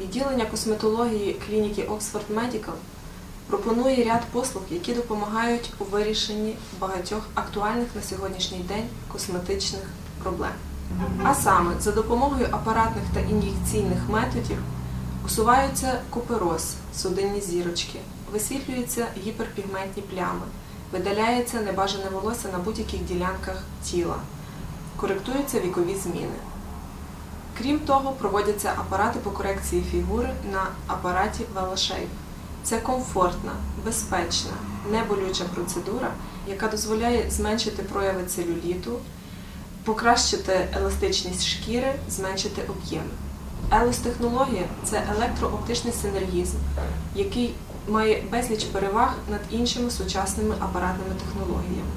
Відділення косметології клініки Oxford Medical пропонує ряд послуг, які допомагають у вирішенні багатьох актуальних на сьогоднішній день косметичних проблем. А саме за допомогою апаратних та ін'єкційних методів усуваються купероз, судинні зірочки, висвітлюються гіперпігментні плями, видаляється небажане волосся на будь-яких ділянках тіла, коректуються вікові зміни. Крім того, проводяться апарати по корекції фігури на апараті VeloShape. Це комфортна, безпечна, неболюча процедура, яка дозволяє зменшити прояви целюліту, покращити еластичність шкіри, зменшити об'єми. Елос-технологія це електрооптичний синергізм, який має безліч переваг над іншими сучасними апаратними технологіями.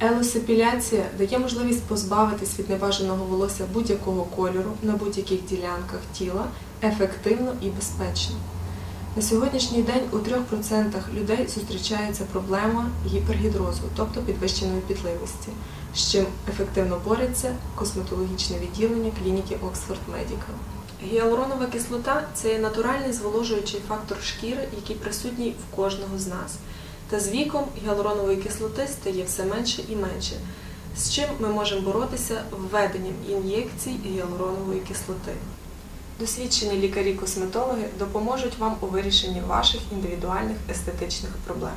Елосепіляція дає можливість позбавитись від небажаного волосся будь-якого кольору на будь-яких ділянках тіла ефективно і безпечно. На сьогоднішній день у 3% людей зустрічається проблема гіпергідрозу, тобто підвищеної пітливості, з чим ефективно бореться косметологічне відділення клініки Oxford Medical. Гіалуронова кислота це натуральний зволожуючий фактор шкіри, який присутній в кожного з нас. Та з віком гіалуронової кислоти стає все менше і менше, з чим ми можемо боротися введенням ін'єкцій гіалуронової кислоти. Досвідчені лікарі-косметологи допоможуть вам у вирішенні ваших індивідуальних естетичних проблем.